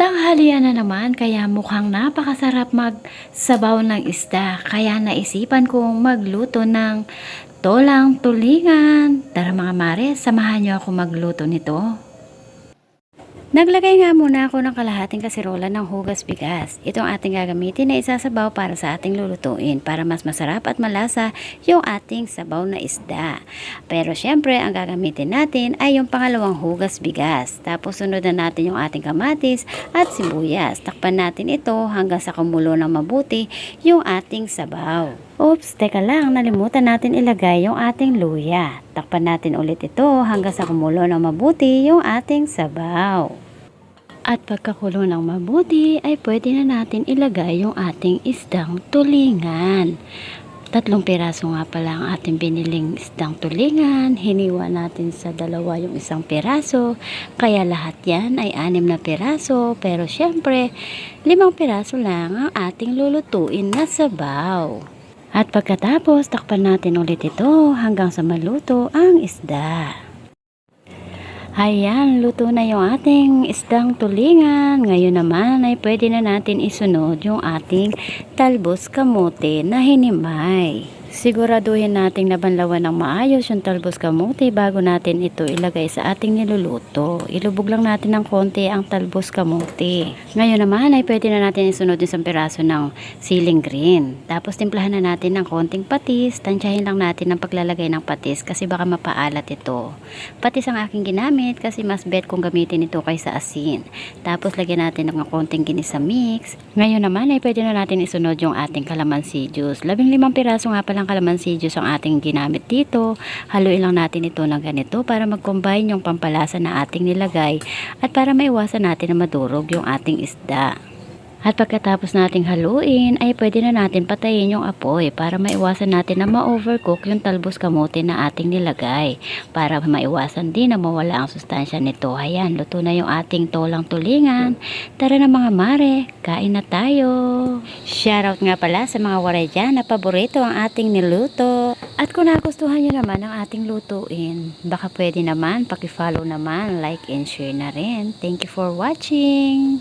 Tanghalian na naman kaya mukhang napakasarap magsabaw ng isda. Kaya naisipan kong magluto ng tolang tulingan. Tara mga mare, samahan niyo ako magluto nito. Naglagay nga muna ako ng kalahating kasirola ng hugas bigas. Itong ating gagamitin na isasabaw para sa ating lulutuin para mas masarap at malasa yung ating sabaw na isda. Pero syempre, ang gagamitin natin ay yung pangalawang hugas bigas. Tapos sunod na natin yung ating kamatis at sibuyas. Takpan natin ito hanggang sa kumulo ng mabuti yung ating sabaw. Oops, teka lang, nalimutan natin ilagay yung ating luya. Takpan natin ulit ito hanggang sa kumulo ng mabuti yung ating sabaw. At pagkakulo ng mabuti ay pwede na natin ilagay yung ating isdang tulingan. Tatlong piraso nga pala ang ating biniling isdang tulingan. Hiniwa natin sa dalawa yung isang piraso. Kaya lahat yan ay anim na piraso. Pero syempre, limang piraso lang ang ating lulutuin na sabaw. At pagkatapos, takpan natin ulit ito hanggang sa maluto ang isda. Ayan, luto na yung ating isdang tulingan. Ngayon naman ay pwede na natin isunod yung ating talbos kamote na hinimay. Siguraduhin nating nabanlawan ng maayos yung talbos kamote bago natin ito ilagay sa ating niluluto. Ilubog lang natin ng konti ang talbos kamote. Ngayon naman ay pwede na natin isunod yung isang piraso ng siling green. Tapos timplahan na natin ng konting patis. Tansyahin lang natin ang paglalagay ng patis kasi baka mapaalat ito. Patis ang aking ginamit kasi mas bet kung gamitin ito kaysa asin. Tapos lagyan natin ng konting ginisa mix. Ngayon naman ay pwede na natin isunod yung ating calamansi juice. Labing limang piraso nga palang calamansi juice ang ating ginamit dito. Haluin lang natin ito ng ganito para mag-combine yung pampalasa na ating nilagay at para maiwasan natin na madurog yung ating isda. At pagkatapos nating haluin, ay pwede na natin patayin yung apoy para maiwasan natin na ma-overcook yung talbos kamote na ating nilagay. Para maiwasan din na mawala ang sustansya nito. Ayan, luto na yung ating tolang tulingan. Tara na mga mare, kain na tayo. Shoutout nga pala sa mga waray dyan na paborito ang ating niluto. At kung nagustuhan nyo naman ang ating lutuin, baka pwede naman, pakifollow naman, like and share na rin. Thank you for watching!